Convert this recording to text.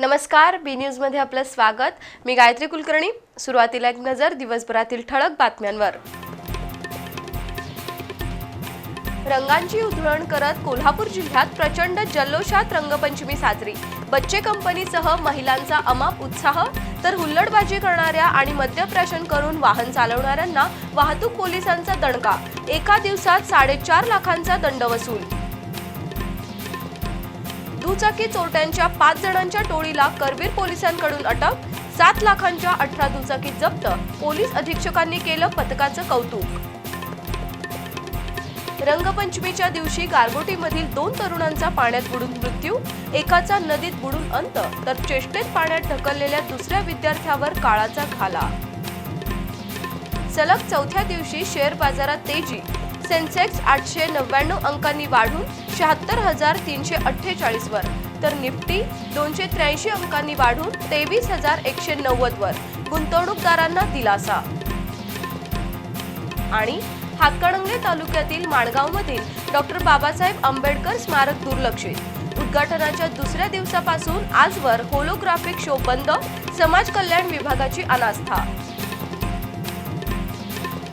नमस्कार बी न्यूजमध्ये आपलं स्वागत. मी गायत्री कुलकर्णी. सुरुवातीला एक नजर दिवसभरातील ठळक बातम्यांवर. रंगांची उधळण करत कोल्हापूर जिल्ह्यात प्रचंड जल्लोषात रंगपंचमी साजरी. बच्चे कंपनीसह महिलांचा अमाप उत्साह तर हुल्लडबाजी करणाऱ्या आणि मद्यप्राशन करून वाहन चालवणाऱ्यांना वाहतूक पोलिसांचा दणका. एका दिवसात साडेचार लाखांचा दंड वसूल. दुचाकी चोरट्यांच्या पाच जणांच्या टोळीला करवीर पोलिसांकडून अटक सात लाखांच्या अठरा दुचाकी जप्त पोलीस अधीक्षकांनी केलं पथकाचं कौतुक. रंगपंचमीच्या दिवशी गारगोटीमधील दोन तरुणांचा पाण्यात बुडून मृत्यू एकाचा नदीत बुडून अंत तर चेष्टेत पाण्यात ढकललेल्या दुसऱ्या विद्यार्थ्यावर काळाचा घाला सलग चौथ्या दिवशी शेअर बाजारात तेजी सेन्सेक्स आठशे नव्याण्णव अंकांनी वाढून शहात्तर हजार तीनशे अठ्ठेचाळीस वर. तर निफ्टी दोनशे त्र्याऐंशी अंकांनी वाढून तेवीस हजार एकशे नव्वद वर. गुंतवणूकदारांना दिलासा. आणि हातकणंगले तालुक्यातील माणगावमधील डॉक्टर बाबासाहेब आंबेडकर स्मारक दुर्लक्षित. उद्घाटनाच्या दुसऱ्या दिवसापासून आजवर होलोग्राफिक शो बंद समाज कल्याण विभागाची अनास्था.